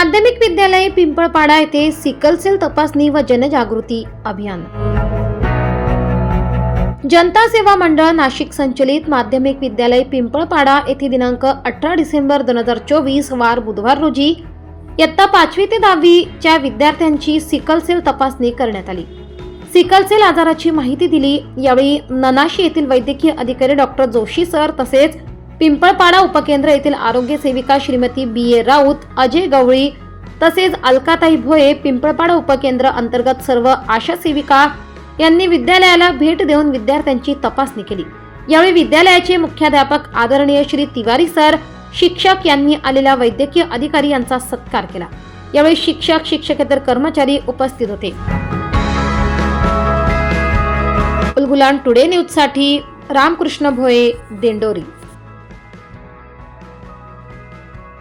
माध्यमिक विद्यालय पिंपळपाडा येथे सिकलसेल तपासणी व जनजागृती अभियान. जनता सेवा मंडळ नाशिक संचलित माध्यमिक विद्यालय पिंपळपाडा येथे दिनांक अठरा डिसेंबर दोन हजार चोवीस वार बुधवार रोजी इयत्ता पाचवी ते दहावीच्या विद्यार्थ्यांची सिकलसेल तपासणी करण्यात आली. सिकलसेल आजाराची माहिती दिली. यावेळी ननाशी येथील वैद्यकीय अधिकारी डॉक्टर जोशी सर तसेच पिंपळपाडा उपकेंद्र येथील आरोग्य सेविका श्रीमती बी ए राऊत अजय गवळी तसेच अलकाताई भोये पिंपळपाडा उपकेंद्र अंतर्गत सर्व आशा सेविका यांनी विद्यालयाला भेट देऊन विद्यार्थ्यांची तपासणी केली. यावेळी विद्यालयाचे मुख्याध्यापक आदरणीय श्री तिवारी सर शिक्षक यांनी आलेल्या वैद्यकीय अधिकारी यांचा सत्कार केला. यावेळी शिक्षक शिक्षकेतर कर्मचारी उपस्थित होते. उलगुलान टुडे न्यूजसाठी रामकृष्ण भोये देंडोरी.